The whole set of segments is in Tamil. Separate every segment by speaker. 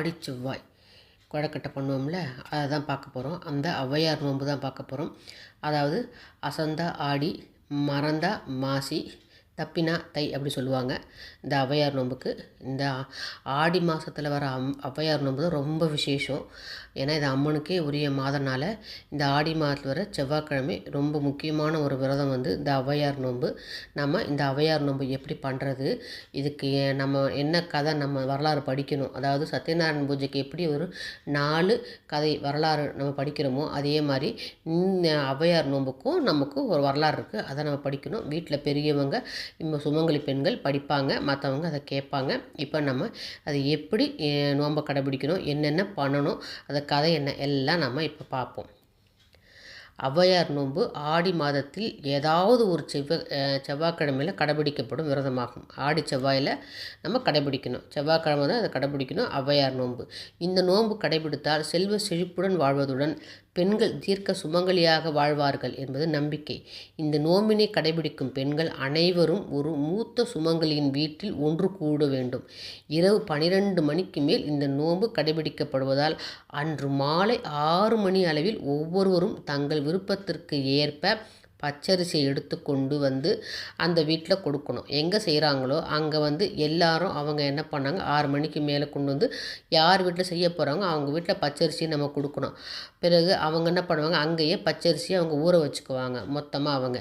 Speaker 1: ஆடி செவ்வாய் குழக்கட்டை பண்ணுவோம்ல அதை தான் பார்க்க போகிறோம் அந்த ஔவையார் நோன்பு தான் பார்க்க போகிறோம் அதாவது அசந்தா ஆடி மறந்தா மாசி தப்பினா தை அப்படி சொல்லுவாங்க. இந்த ஔவையார் நோன்புக்கு இந்த ஆடி மாதத்தில் வர அம் ஔவையார் நோன்பு தான் ரொம்ப விசேஷம். ஏன்னா இது அம்மனுக்கே உரிய மாதனால இந்த ஆடி மாதத்தில் வர செவ்வாய்க்கிழமை ரொம்ப முக்கியமான ஒரு விரதம் வந்து இந்த ஔவையார் நோன்பு. நம்ம இந்த ஔவையார் நோன்பு எப்படி பண்ணுறது இதுக்கு நம்ம என்ன கதை நம்ம வரலாறு படிக்கணும்? அதாவது சத்யநாராயண பூஜைக்கு எப்படி ஒரு நாலு கதை வரலாறு நம்ம படிக்கிறோமோ அதே மாதிரி இந்த ஔவையார் நோன்புக்கும் நமக்கு ஒரு வரலாறு இருக்குது அதை நம்ம படிக்கணும். வீட்டில் பெரியவங்க சுமங்கலி பெண்கள் படிப்பாங்க மற்றவங்க அதை கேட்பாங்க. இப்போ நம்ம அதை எப்படி நோன்பை கடைபிடிக்கணும் என்னென்ன பண்ணணும் அந்த கதை என்ன எல்லாம் நம்ம இப்போ பார்ப்போம். ஔவையார் நோன்பு ஆடி மாதத்தில் ஏதாவது ஒரு செவ்வாய் செவ்வாய்க்கிழமையில் கடைபிடிக்கப்படும் விரதமாகும். ஆடி செவ்வாயில் நம்ம கடைபிடிக்கணும். செவ்வாய்க்கிழமை தான் அதை கடைபிடிக்கணும் ஔவையார் நோன்பு. இந்த நோன்பு கடைபிடித்தால் செல்வ செழிப்புடன் வாழ்வதுடன் பெண்கள் தீர்க்க சுமங்கலியாக வாழ்வார்கள் என்பது நம்பிக்கை. இந்த நோம்பினை கடைபிடிக்கும் பெண்கள் அனைவரும் ஒரு மூத்த சுமங்கலியின் வீட்டில் ஒன்று கூட வேண்டும். இரவு பனிரெண்டு மணிக்கு மேல் இந்த நோன்பு கடைபிடிக்கப்படுவதால் அன்று மாலை ஆறு மணி அளவில் ஒவ்வொருவரும் தங்கள் விருப்பத்திற்கு ஏற்ப பச்சரிசியை எடுத்து கொண்டு வந்து அந்த வீட்டில் கொடுக்கணும். எங்கே செய்கிறாங்களோ அங்கே வந்து எல்லாரும் அவங்க என்ன பண்ணாங்க? ஆறு மணிக்கு மேலே கொண்டு வந்து யார் வீட்டில் செய்ய போகிறாங்க அவங்க வீட்டில் பச்சரிசியை நம்ம கொடுக்கணும். பிறகு அவங்க என்ன பண்ணுவாங்க? அங்கேயே பச்சரிசியை அவங்க ஊற வச்சுக்குவாங்க. மொத்தமாக அவங்க.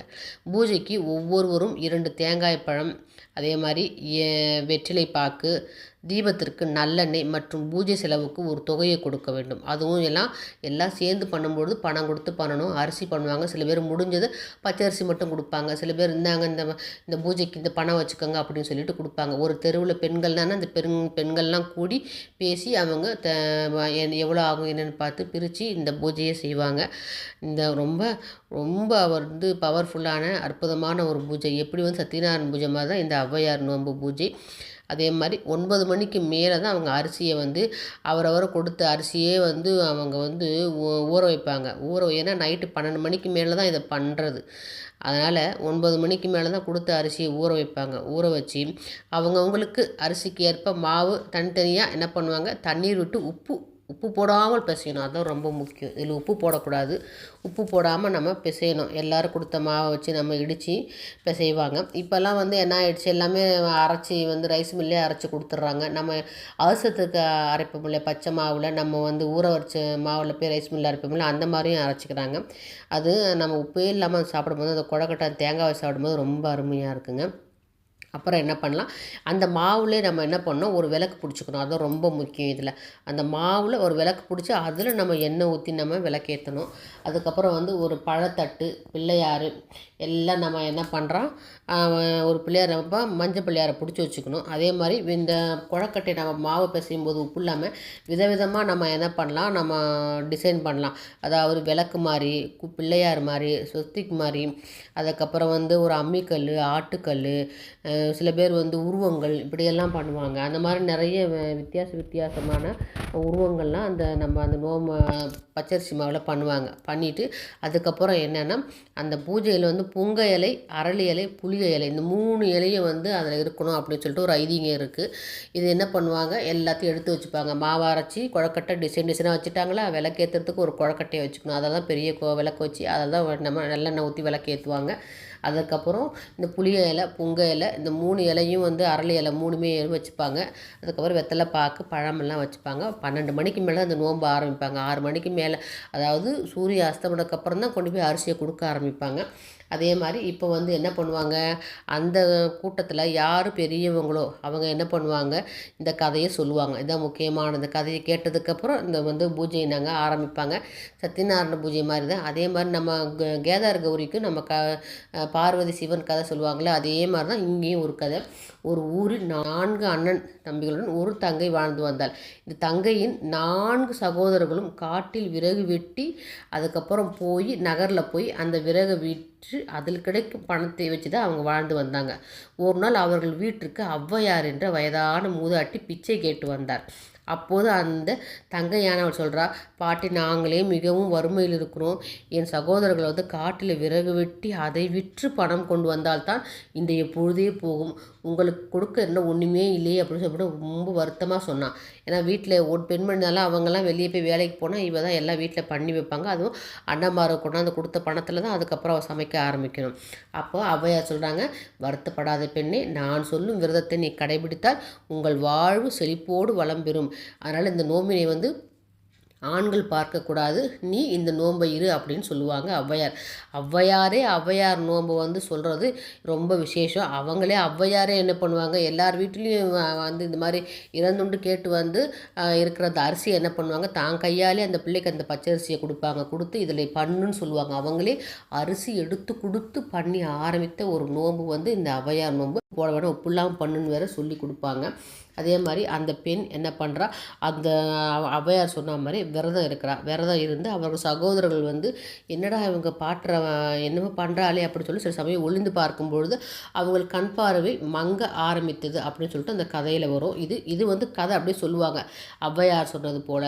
Speaker 1: பூஜைக்கு ஒவ்வொருவரும் இரண்டு தேங்காய் பழம் அதே மாதிரி ஏ- வெற்றிலை பாக்கு தீபத்திற்கு நல்லெண்ணெய் மற்றும் பூஜை செலவுக்கு ஒரு தொகையை கொடுக்க வேண்டும். அதுவும் எல்லாம் எல்லாம் சேர்ந்து பண்ணும்பொழுது பணம் கொடுத்து பண்ணணும். அரிசி பண்ணுவாங்க. சில பேர் முடிஞ்சது பச்சரிசி மட்டும் கொடுப்பாங்க. சில பேர் இந்தாங்க இந்த இந்த பூஜைக்கு இந்த பணம் வச்சுக்கோங்க அப்படின்னு சொல்லிட்டு கொடுப்பாங்க. ஒரு தெருவில் பெண்கள் தானே அந்த பெண் பெண்கள்லாம் கூடி பேசி அவங்க த எ- எவ்வளோ ஆகும் என்னென்னு பார்த்து பிரித்து இந்த பூஜையை செய்வாங்க. இந்த ரொம்ப ரொம்ப வந்து பவர்ஃபுல்லான அற்புதமான ஒரு பூஜை. எப்படி வந்து சத்யநாராயண பூஜை மாதிரி தான் இந்த ஔவையார் நோன்பு பூஜை. அதே மாதிரி ஒன்பது மணிக்கு மேலே தான் அவங்க அரிசியை வந்து அவரவர் கொடுத்த அரிசியே வந்து அவங்க வந்து ஊ- ஊற வைப்பாங்க. ஊற ஏன்னா நைட்டு பன்னெண்டு மணிக்கு மேலே தான் இதை பண்ணுறது அதனால் ஒன்பது மணிக்கு மேலே தான் கொடுத்த அரிசியை ஊற வைப்பாங்க. ஊற வச்சு அவங்கவுங்களுக்கு அரிசிக்கு ஏற்ப மாவு தனித்தனியாக என்ன பண்ணுவாங்க? தண்ணீர் விட்டு உப்பு உப்பு போடாமல் பிசையணும். அதுதான் ரொம்ப முக்கியம். இதில் உப்பு போடக்கூடாது. உப்பு போடாமல் நம்ம பிசையணும். எல்லோரும் கொடுத்த மாவை வச்சு நம்ம இடித்து பிசைவாங்க. இப்போல்லாம் வந்து என்ன ஆயிடுச்சு? எல்லாமே அரைச்சி வந்து ரைஸ் மில்லே அரைச்சி கொடுத்துட்றாங்க. நம்ம அவசரத்துக்கு அரைப்போம்ல பச்சை மாவில் நம்ம வந்து ஊற வச்ச மாவில் போய் ரைஸ் மில்லில் அரைப்போம்ல அந்த மாதிரியும் அரைச்சிக்கிறாங்க. அது நம்ம உப்பே இல்லாமல் சாப்பிடும்போது அந்த குழக்கட்டை தேங்காய் சாப்பிடும்போது ரொம்ப அருமையாக இருக்குங்க. அப்புறம் என்ன பண்ணலாம்? அந்த மாவில் நம்ம என்ன பண்ணோம் ஒரு விளக்கு பிடிச்சிக்கணும். அதுதான் ரொம்ப முக்கியம் இதில். அந்த மாவில் ஒரு விளக்கு பிடிச்சி அதில் நம்ம எண்ணெய் ஊற்றி நம்ம விளக்கேற்றணும் அதுக்கப்புறம் வந்து ஒரு பழத்தட்டு பிள்ளையார் எல்லாம் நம்ம என்ன பண்ணுறோம்? ஒரு பிள்ளையார் நம்ம மஞ்சள் பிள்ளையாரை பிடிச்சி வச்சுக்கணும். அதே மாதிரி இந்த குழக்கட்டை நம்ம மாவு பிசையும் போது உப்பு இல்லாமல் விதவிதமாக நம்ம என்ன பண்ணலாம்? நம்ம டிசைன் பண்ணலாம். அதாவது விளக்கு மாதிரி கு- பிள்ளையார் மாதிரி சொஸ்திக் மாதிரி. அதுக்கப்புறம் வந்து ஒரு அம்மிக்கல் ஆட்டுக்கல் சில பேர் வந்து உருவங்கள் இப்படியெல்லாம் பண்ணுவாங்க. அந்த மாதிரி நிறைய வித்தியாச வித்தியாசமான உருவங்கள்லாம் அந்த நம்ம அந்த நோம பச்சரிசி மாவில் பண்ணுவாங்க. பண்ணிவிட்டு அதுக்கப்புறம் என்னென்னா அந்த பூஜையில் வந்து புங்க இலை அரளி இலை புளிய இலை இந்த மூணு இலையும் வந்து அதில் இருக்கணும் அப்படின்னு சொல்லிட்டு ஒரு ஐதீகம் இருக்குது இது என்ன பண்ணுவாங்க? எல்லாத்தையும் எடுத்து வச்சுப்பாங்க. மாவு அரைச்சி குழக்கட்டை டிசைன் டிசைனாக வச்சுட்டாங்களா? விளக்கேற்றுறதுக்கு ஒரு குழக்கட்டையை வச்சுக்கணும். அதை தான் பெரிய கோ விளக்கு வச்சு அதெல்லாம் தான் நம்ம நல்லெண்ணெய் ஊற்றி விளக்கேற்றுவாங்க அதுக்கப்புறம் இந்த புளிய இலை புங்க இலை இந்த மூணு இலையும் வந்து அரளி இலை மூணுமே வச்சுப்பாங்க. அதுக்கப்புறம் வெத்தலை பாக்கு பழமெல்லாம் வச்சுப்பாங்க. பன்னெண்டு மணிக்கு மேலே அந்த நோன்பு ஆரம்பிப்பாங்க. ஆறு மணிக்கு மேலே அதாவது சூரிய அஸ்தமனக்கு அப்புறம் தான் கொண்டு போய் அரிசியை கொடுக்க ஆரம்பிப்பாங்க. அதே மாதிரி இப்போ வந்து என்ன பண்ணுவாங்க? அந்த கூட்டத்தில் யார் பெரியவங்களோ அவங்க என்ன பண்ணுவாங்க? இந்த கதையை சொல்லுவாங்க. இதான் முக்கியமான இந்த கதையை கேட்டதுக்கப்புறம் இந்த வந்து பூஜையை நாங்கள் ஆரம்பிப்பாங்க. சத்யநாராயண பூஜை மாதிரி தான் அதே மாதிரி நம்ம க- கேதார் கௌரிக்கும் நம்ம க பார்வதி சிவன் கதை சொல்லுவாங்களே அதே மாதிரி தான் இங்கேயும் ஒரு கதை. ஒரு ஊரில் நான்கு அண்ணன் தம்பிகளுடன் ஒரு தங்கை வாழ்ந்து வந்தாள். இந்த தங்கையின் நான்கு சகோதரர்களும் காட்டில் விறகு வெட்டி அதுக்கப்புறம் போய் நகரில் போய் அந்த விறகை விற்று அதில் கிடைக்கும் பணத்தை வச்சு தான் அவங்க வாழ்ந்து வந்தாங்க. ஒரு நாள் அவர்கள் வீட்டிற்கு ஔவையார் என்ற வயதான மூதாட்டி பிச்சை கேட்டு வந்தார். அப்போது அந்த தங்கையானவள் சொல்கிறா பாட்டி நாங்களே மிகவும் வறுமையில் இருக்கிறோம். என் சகோதரர்கள் வந்து காட்டில் விறகு வெட்டி அதை விற்று பணம் கொண்டு வந்தால்தான் இன்றைய பொழுதே போகும். உங்களுக்கு கொடுக்க என்ன ஒன்றுமே இல்லையே அப்படின்னு சொல்லிட்டு ரொம்ப வருத்தமாக சொன்னான். ஏன்னா வீட்டில் ஒரு பெண்மணினாலும் அவங்கெல்லாம் வெளியே போய் வேலைக்கு போனால் இவ தான் எல்லாம் வீட்டில் பண்ணி வைப்பாங்க. அதுவும் அண்ணன்மாரை கொண்டாந்து கொடுத்த பணத்தில் தான் அதுக்கப்புறம் அவள் சமைக்க ஆரம்பிக்கணும். அப்போ ஔவையார் சொல்கிறாங்க வருத்தப்படாத பெண்ணே நான் சொல்லும் விரதத்தை நீ கடைபிடித்தால் உங்கள் வாழ்வு செழிப்போடு வளம் பெறும். அதனால் இந்த நோம்பினை வந்து ஆண்கள் பார்க்கக்கூடாது நீ இந்த நோன்பை இரு அப்படின்னு சொல்லுவாங்க ஔவையார். ஔவையாரே ஔவையார் நோன்பு வந்து சொல்கிறது ரொம்ப விசேஷம். அவங்களே ஔவையாரே என்ன பண்ணுவாங்க? எல்லார் வீட்லேயும் வந்து இந்த மாதிரி இறந்துண்டு கேட்டு வந்து இருக்கிற அந்த அரிசியை என்ன பண்ணுவாங்க? தான் கையாலே அந்த பிள்ளைக்கு அந்த பச்சரிசியை கொடுப்பாங்க. கொடுத்து இதில் பண்ணுன்னு சொல்லுவாங்க. அவங்களே அரிசி எடுத்து கொடுத்து பண்ணி ஆரம்பித்த ஒரு நோன்பு வந்து இந்த ஔவையார் நோன்பு போட வேணாம் உப்பு இல்லாமல் பண்ணுன்னு வேற சொல்லி கொடுப்பாங்க. அதே மாதிரி அந்த பெண் என்ன பண்ணுறா அந்த அவையார் ஔவையார் சொன்ன மாதிரி விரதம் இருக்கிறா. விரதம் இருந்து அவர்கள் சகோதரர்கள் வந்து என்னடா இவங்க பாட்டுற என்னமோ பண்ணுறாளே அப்படின்னு சொல்லி சில சமயம் ஒளிந்து பார்க்கும்பொழுது அவங்கள் கண் பார்வை மங்க ஆரம்பித்தது அப்படின்னு சொல்லிட்டு அந்த கதையில் வரும். இது இது வந்து கதை அப்படியே சொல்லுவாங்க. ஔவையார் சொன்னது போல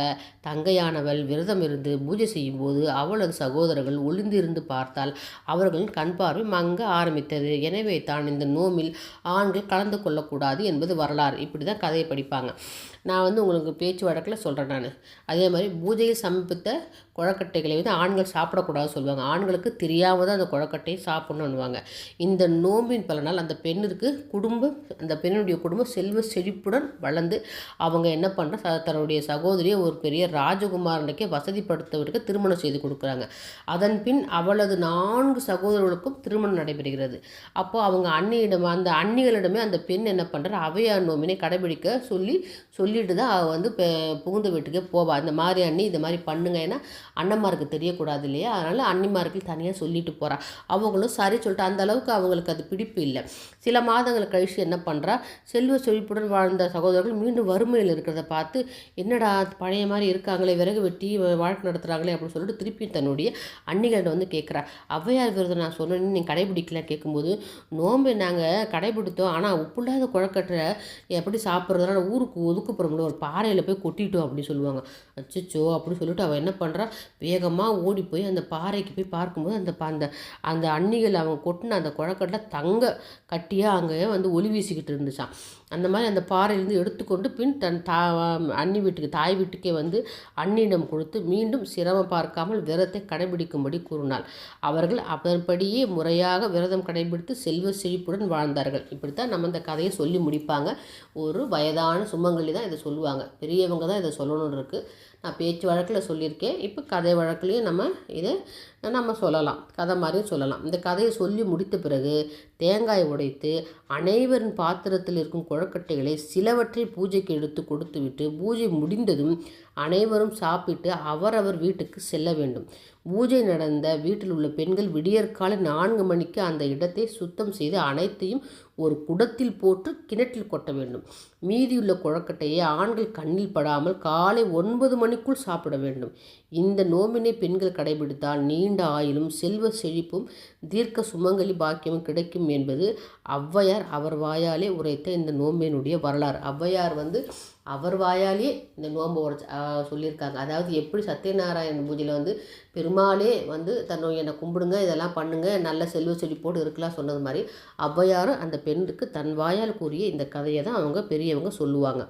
Speaker 1: தங்கையானவள் விரதம் இருந்து பூஜை செய்யும்போது அவளது சகோதரர்கள் ஒளிந்து இருந்து பார்த்தால் அவர்களின் கண் பார்வை மங்க ஆரம்பித்தது. எனவே தான் இந்த நோம்பில் ஆண்கள் கலந்து கொள்ளக்கூடாது என்பது வரலாறு. இப்படி தான் கதையை படிப்பாங்க. நான் வந்து உங்களுக்கு பேச்சு வழக்கில் சொல்கிறேன் நான். அதே மாதிரி பூஜையில் சமர்ப்பித்த குழக்கட்டைகளை வந்து ஆண்கள் சாப்பிடக்கூடாதுன்னு சொல்லுவாங்க. ஆண்களுக்கு தெரியாமல் தான் அந்த குழக்கட்டையை சாப்பிட்ணுன்னுவாங்க இந்த நோம்பின் பலனால் அந்த பெண்ணிற்கு குடும்பம் அந்த பெண்ணுடைய குடும்பம் செல்வ செழிப்புடன் வளர்ந்து அவங்க என்ன பண்ணுற தன்னுடைய சகோதரியை ஒரு பெரிய ராஜகுமாரனுக்கே வசதிப்படுத்தவருக்கு திருமணம் செய்து கொடுக்குறாங்க. அதன் பின் அவளது நான்கு சகோதரர்களுக்கும் திருமணம் நடைபெறுகிறது. அப்போ அவங்க அன்னியிடம் அந்த அன்னிகளிடமே அந்த பெண் என்ன பண்ணுற அவையார் நோம்பினை கடைபிடிக்க சொல்லி சொல்லிட்டு தான் அவள் வந்து புகுந்த வீட்டுக்கே போவா. இந்த மாதிரி அண்ணி இந்த மாதிரி பண்ணுங்க. ஏன்னா அண்ணன்மாருக்கு தெரியக்கூடாது இல்லையா? அதனால் அண்ணிமாருக்கு தனியாக சொல்லிட்டு போகிறா அவங்களும் சரி சொல்லிட்டு அந்த அளவுக்கு அவங்களுக்கு அது பிடிப்பு இல்லை. சில மாதங்கள் கழிச்சு என்ன பண்ணுறா செல்வ செழிப்புடன் வாழ்ந்த சகோதரர்கள் மீண்டும் வறுமையில் இருக்கிறத பார்த்து என்னடா பழைய மாதிரி இருக்காங்களே விறகு வெட்டி வாழ்க்கை நடத்துகிறாங்களே அப்படின்னு சொல்லிட்டு திருப்பி தன்னுடைய அன்னிகள்கிட்ட வந்து கேட்குறா ஔவையார் விருதை நான் சொன்னேன்னு நீங்கள் கடைபிடிக்கல? கேட்கும்போது நோம்பை நாங்கள் கடைபிடித்தோம். ஆனால் உப்புள்ளாத குழக்கட்டை எப்படி சாப்பிட்றதுனால ஊருக்கு ஒதுக்கு ஒதுக்குப்புறம்ல ஒரு பாறையில் போய் கொட்டிட்டோம் அப்படின்னு சொல்லுவாங்க. அச்சோ அப்படின்னு சொல்லிட்டு அவள் என்ன பண்ணுறா வேகமாக ஓடி போய் அந்த பாறைக்கு போய் பார்க்கும்போது அந்த ப- அந்த அந்த அன்னிகள் அவங்க கொட்டின அந்த குழக்கட்டில் தங்க கட்டியாக அங்கேயே வந்து ஒளி வீசிக்கிட்டு இருந்துச்சான் அந்த மாதிரி அந்த பாறையிலேருந்து எடுத்துக்கொண்டு பின் தன் தா அண்ணி வீட்டுக்கு தாய் வீட்டுக்கே வந்து அண்ணியிடம் கொடுத்து மீண்டும் சிரமம் பார்க்காமல் விரதத்தை கடைபிடிக்கும்படி கூறினாள். அவர்கள் அதன்படியே முறையாக விரதம் கடைபிடித்து செல்வ செழிப்புடன் வாழ்ந்தார்கள். இப்படித்தான் நம்ம இந்த கதையை சொல்லி முடிப்பாங்க. ஒரு வயதான சுமங்கலி தான் இதை சொல்லுவாங்க. பெரியவங்க தான் இதை சொல்லணும்னு இருக்குது நான் பேச்சு வழக்கில் சொல்லியிருக்கேன். இப்போ கதை வழக்குலேயும் நம்ம இதை நம்ம சொல்லலாம். கதை மாதிரியும் சொல்லலாம். இந்த கதையை சொல்லி முடித்த பிறகு தேங்காய் உடைத்து அனைவரின் பாத்திரத்தில் இருக்கும் குழக்கட்டைகளை சிலவற்றை பூஜைக்கு எடுத்து கொடுத்துவிட்டு பூஜை முடிந்ததும் அனைவரும் சாப்பிட்டு அவரவர் வீட்டுக்கு செல்ல வேண்டும். பூஜை நடந்த வீட்டில் உள்ள பெண்கள் விடியற்காலை நான்கு மணிக்கு அந்த இடத்தை சுத்தம் செய்து அனைத்தையும் ஒரு குடத்தில் போட்டு கிணற்றில் கொட்ட வேண்டும். மீதியுள்ள குழக்கட்டையை ஆண்கள் கண்ணில் படாமல் காலை ஒன்பது மணிக்குள் சாப்பிட வேண்டும். இந்த நோம்பினை பெண்கள் கடைபிடித்தால் நீண்ட ஆயுளும் செல்வ செழிப்பும் தீர்க்க சுமங்கலி பாக்கியமும் கிடைக்கும் என்பது ஔவையார் அவர் வாயாலே உரைத்த இந்த நோம்பினுடைய வரலாறு. ஔவையார் வந்து அவர் வாயாலே இந்த நோன்பை உரைச்சு சொல்லியிருக்காங்க. அதாவது எப்படி சத்யநாராயண பூஜையில் வந்து பெருமாளே வந்து தன்னை என்னை கும்பிடுங்க இதெல்லாம் பண்ணுங்கள் நல்ல செல்வ செழிப்போடு இருக்கலாம் சொன்னது மாதிரி ஔவையாரும் அந்த பெண்ணுக்கு தன் வாயால் கூறிய இந்த கதையை தான் அவங்க பெரியவங்க சொல்லுவாங்க.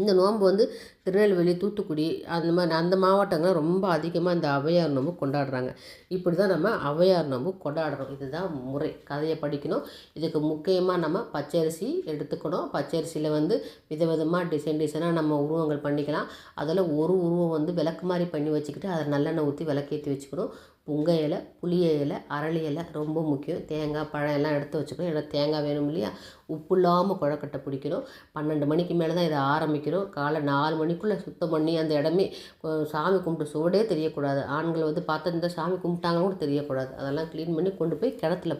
Speaker 1: இந்த நோன்பு வந்து திருநெல்வேலி தூத்துக்குடி அந்த மாதிரி அந்த மாவட்டங்கள்லாம் ரொம்ப அதிகமாக இந்த ஔவையார் நோம்பு கொண்டாடுறாங்க. இப்படி தான் நம்ம ஔவையார் நோம்பு கொண்டாடுறோம். இதுதான் முறை. கதையை படிக்கணும். இதுக்கு முக்கியமாக நம்ம பச்சரிசி எடுத்துக்கணும். பச்சரிசியில் வந்து விதவிதமாக டிசைன் டிசைனாக நம்ம உருவங்கள் பண்ணிக்கலாம். அதில் ஒரு உருவம் வந்து விளக்கு மாதிரி பண்ணி வச்சுக்கிட்டு அதை நல்லெண்ணெய் ஊற்றி விளக்கேற்றி வச்சுக்கணும். புங்க இலை புளிய இலை அரளி இலை ரொம்ப முக்கியம். தேங்காய் பழம் எல்லாம் எடுத்து வச்சுக்கணும். ஏன்னா தேங்காய் வேணும் இல்லையா? உப்பு இல்லாமல் குழக்கட்டை பிடிக்கணும். பன்னெண்டு மணிக்கு மேலே தான் இதை ஆரம்பிக்கிறோம் காலை நாலு மணிக்குள்ளே சுத்தம் பண்ணி அந்த இடமே சாமி கும்பிட்டு சுவடே தெரியக்கூடாது. ஆண்கள் வந்து பார்த்தா இந்த சாமி கும்பிட்டாங்கன்னு கூட தெரியக்கூடாது. அதெல்லாம் க்ளீன் பண்ணி கொண்டு போய் கிணத்துல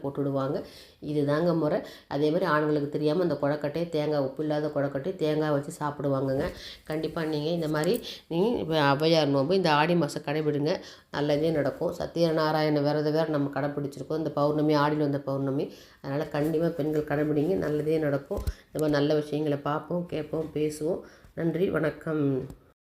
Speaker 1: இது இதுதாங்க முறை. அதே மாதிரி ஆண்களுக்கு தெரியாமல் அந்த குழக்கட்டையை தேங்காய் உப்பு இல்லாத கொழக்கட்டையை தேங்காய் வச்சு சாப்பிடுவாங்கங்க. கண்டிப்பாக நீங்கள் இந்த மாதிரி நீங்கள் இப்போ ஔவையார் நோன்பு இந்த ஆடி மாதம் கடைபிடுங்க. நல்லதே நடக்கும். சத்யநாராயண விரத வேறு நம்ம கடைப்பிடிச்சிருக்கோம் இந்த பௌர்ணமி ஆடியில் வந்த பௌர்ணமி. அதனால் கண்டிப்பாக பெண்கள் கடைபிடிங்க. நல்லதே நடக்கும். இந்த மாதிரி நல்ல விஷயங்களை பார்ப்போம் கேட்போம் பேசுவோம். நன்றி வணக்கம்.